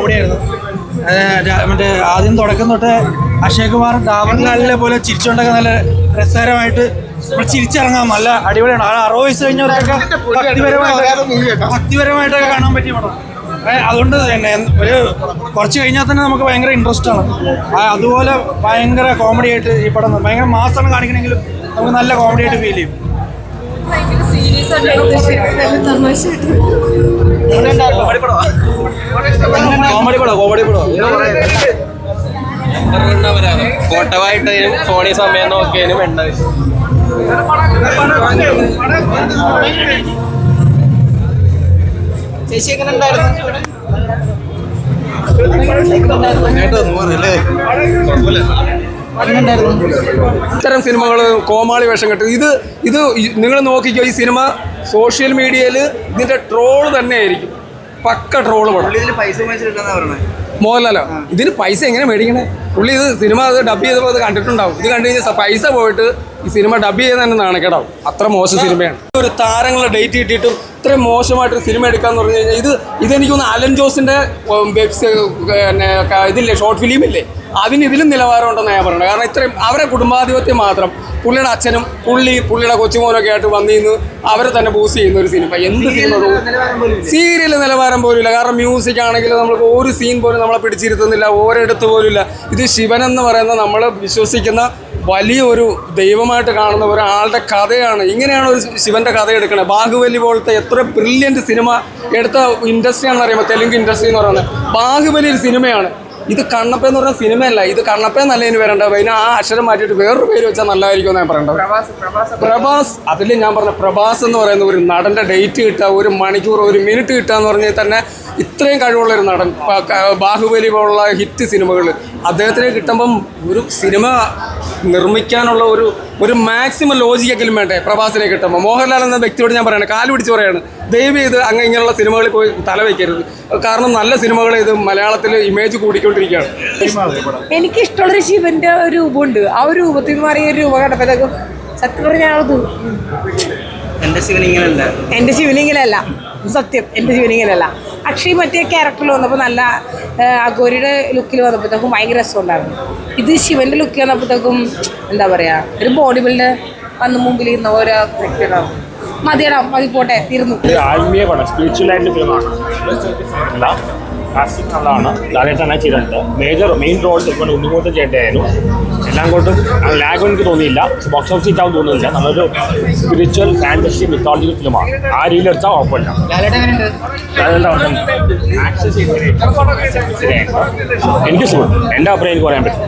Comedy ആയിരുന്നു ഏഹ് രാ- മറ്റേ ആദ്യം തുടക്കം തൊട്ട് അക്ഷയ് കുമാർ ഡാബർലാലിനെ പോലെ ചിരിച്ചുകൊണ്ടൊക്കെ നല്ല രസകരമായിട്ട് നമ്മൾ ചിരിച്ചിറങ്ങാം. നല്ല അടിപൊളിയാണ്. ആ അറുപത് വയസ്സ് കഴിഞ്ഞവർക്കൊക്കെ ഭക്തിപരമായിട്ട് ഭക്തിപരമായിട്ടൊക്കെ കാണാൻ പറ്റിയ പടം. അതുകൊണ്ട് തന്നെ ഒരു കുറച്ച് കഴിഞ്ഞാൽ തന്നെ നമുക്ക് ഭയങ്കര ഇൻട്രസ്റ്റ് ആണ്. അതുപോലെ ഭയങ്കര കോമഡി ആയിട്ട് ഈ പടം ഭയങ്കര മാസമാണ് കാണിക്കണമെങ്കിലും നമുക്ക് നല്ല കോമഡി ആയിട്ട് ഫീൽ ചെയ്യും. സീരിയസ് ആയിട്ട് തമാശയായിട്ട് ഫോട്ടോവായിട്ടതിനും ഫോണിൽ സമയം നോക്കിയതിനും എണ്ണ ചേച്ചി എങ്ങനെ ഉണ്ടായിരുന്നു? ഇത്തരം സിനിമകൾ കോമാളി വേഷം കെട്ടും. ഇത് ഇത് നിങ്ങൾ നോക്കിക്കോ ഈ സിനിമ സോഷ്യൽ മീഡിയയിൽ ഇതിന്റെ ട്രോൾ തന്നെ ആയിരിക്കും പക്ക ട്രോൾ പടം. മോഹൻലാലോ? ഇതിന് പൈസ എങ്ങനെ മേടിക്കണേ? പുള്ളി ഇത് സിനിമ അത് ഡബ് ചെയ്തപ്പോൾ അത് കണ്ടിട്ടുണ്ടാവും. ഇത് കണ്ടു കഴിഞ്ഞാൽ പൈസ പോയിട്ട് ഈ സിനിമ ഡബ് ചെയ്ത് തന്നെ നാണക്കേടാവും. അത്ര മോശം സിനിമയാണ്. ഒരു താരങ്ങളെ ഡേറ്റ് കിട്ടിയിട്ടും ഇത്രയും മോശമായിട്ടൊരു സിനിമ എടുക്കാന്ന് പറഞ്ഞു കഴിഞ്ഞാൽ ഇത് ഇതെനിക്കൊന്ന് അലൻ ജോസിന്റെ വെബ്സ് പിന്നെ ഇതില്ലേ ഷോർട്ട് ഫിലിം ഇല്ലേ അതിന് ഇതിലും നിലവാരമുണ്ടെന്ന് ഞാൻ പറയുന്നത് കാരണം ഇത്രയും അവരെ കുടുംബാധിപത്യം മാത്രം പുള്ളിയുടെ അച്ഛനും പുള്ളി പുള്ളിയുടെ കൊച്ചുമോനൊക്കെ ആയിട്ട് വന്നിന്ന് അവരെ തന്നെ ബൂസ്റ്റ് ചെയ്യുന്ന ഒരു സിനിമ എന്ത് സിനിമ സീരിയൽ നിലവാരം പോലും ഇല്ല. കാരണം മ്യൂസിക് ആണെങ്കിലും നമ്മൾക്ക് ഒരു സീൻ പോലും നമ്മളെ പിടിച്ചിരുത്തുന്നില്ല ഒരിടത്ത് പോലും ഇല്ല. ഇത് ശിവൻ എന്ന് പറയുന്ന നമ്മൾ വിശ്വസിക്കുന്ന വലിയൊരു ദൈവമായിട്ട് കാണുന്ന ഒരാളുടെ കഥയാണ്. ഇങ്ങനെയാണ് ഒരു ശിവന്റെ കഥ എടുക്കുന്നത് ബാഹുബലി പോലത്തെ എത്ര ബ്രില്യന്റ് സിനിമ എടുത്ത ഇൻഡസ്ട്രി ആണെന്ന് അറിയുമ്പോൾ തെലുങ്ക് ഇൻഡസ്ട്രി എന്ന് പറയുന്നത്. ബാഹുബലി ഒരു സിനിമയാണ് ഇത് കണ്ണപ്പ എന്ന് പറഞ്ഞ സിനിമയല്ല ഇത് കണ്ണപ്പ എന്നല്ല ഇനി വരേണ്ടത്? അതിന് ആ അക്ഷരം മാറ്റിയിട്ട് വേറൊരു പേര് വെച്ചാൽ നല്ലതായിരിക്കും ഞാൻ പറയേണ്ടത്? പ്രഭാസ് അതിൽ ഞാൻ പറഞ്ഞ പ്രഭാസ് എന്ന് പറയുന്ന ഒരു നടന്റെ ഡേറ്റ് കിട്ടുക ഒരു മണിക്കൂർ ഒരു മിനിറ്റ് കിട്ടുക എന്ന് പറഞ്ഞാൽ തന്നെ ഇത്രയും കഴിവുള്ള ഒരു നടൻ. ബാഹുബലി പോലുള്ള ഹിറ്റ് സിനിമകൾ. അദ്ദേഹത്തിന് കിട്ടുമ്പം ഒരു സിനിമ നിർമ്മിക്കാനുള്ള ഒരു ഒരു മാക്സിമം ലോജിക്കെങ്കിലും വേണ്ടേ? പ്രഭാസിനെ കിട്ടുമ്പോൾ മോഹൻലാൽ എന്ന വ്യക്തിയോട് ഞാൻ പറയണേ കാൽ പിടിച്ച് പറയാണ് ദയവ് ചെയ്ത് അങ്ങ് ഇങ്ങനെയുള്ള സിനിമകളിൽ പോയി തല വയ്ക്കരുത് കാരണം നല്ല സിനിമകൾ ഇത് മലയാളത്തിൽ ഇമേജ് കൂടിക്കൊണ്ടിരിക്കുകയാണ്. എനിക്ക് ഇഷ്ടമുള്ളൊരു ശിവന്റെ ഒരു രൂപമുണ്ട്. ആ ഒരു രൂപത്തിൽ നിന്ന് മാറിയ ഒരു രൂപ കണ്ടപ്പോഴത്തേക്കും സത്യം എന്റെ ശിവനിങ്ങനല്ല എന്റെ ശിവലിംഗിലല്ല സത്യം എന്റെ ശിവലിംഗിലല്ല അക്ഷയ് മറ്റേ ക്യാരക്ടറിൽ വന്നപ്പോൾ നല്ല അഗോരിയുടെ ലുക്കിൽ വന്നപ്പോഴത്തേക്കും ഭയങ്കര രസമുണ്ടായിരുന്നു. ഇത് ശിവന്റെ ലുക്ക് വന്നപ്പോഴത്തേക്കും എന്താ പറയുക ഒരു ബോഡി ബിൽഡ് വന്ന് മുമ്പിൽ ഇരുന്ന ഓരോ വ്യക്തികളാണ് മതിയടാ മതി പോട്ടെ തീർന്നു. ആത്മീയ പടം സ്പിരിച്വൽ ആയിട്ട് കാസ്റ്റിംഗ് നല്ലതാണ് ലാലേട്ടൻ തന്നെ ചെയ്തിട്ടുണ്ട് മേജർ മെയിൻ റോൾ ഇപ്പോൾ ഉണ്ണിമൂത്ത ചേട്ടയായിരുന്നു എല്ലാം കൊണ്ടും ലാഗ് എനിക്ക് തോന്നിയില്ല. ബോക്സ് ഓഫീസ് ഹിറ്റാവും തോന്നുന്നില്ല. നല്ലൊരു സ്പിരിച്വൽ ഫാന്റസി മിത്തോളജിക്കൽ ഫിലിമാണ് ആ രീതിയിൽ എടുത്താൽ കുഴപ്പമില്ല. എനിക്ക് സുഖം. എന്റെ അഭിപ്രായം എനിക്ക് പറയാൻ പറ്റും.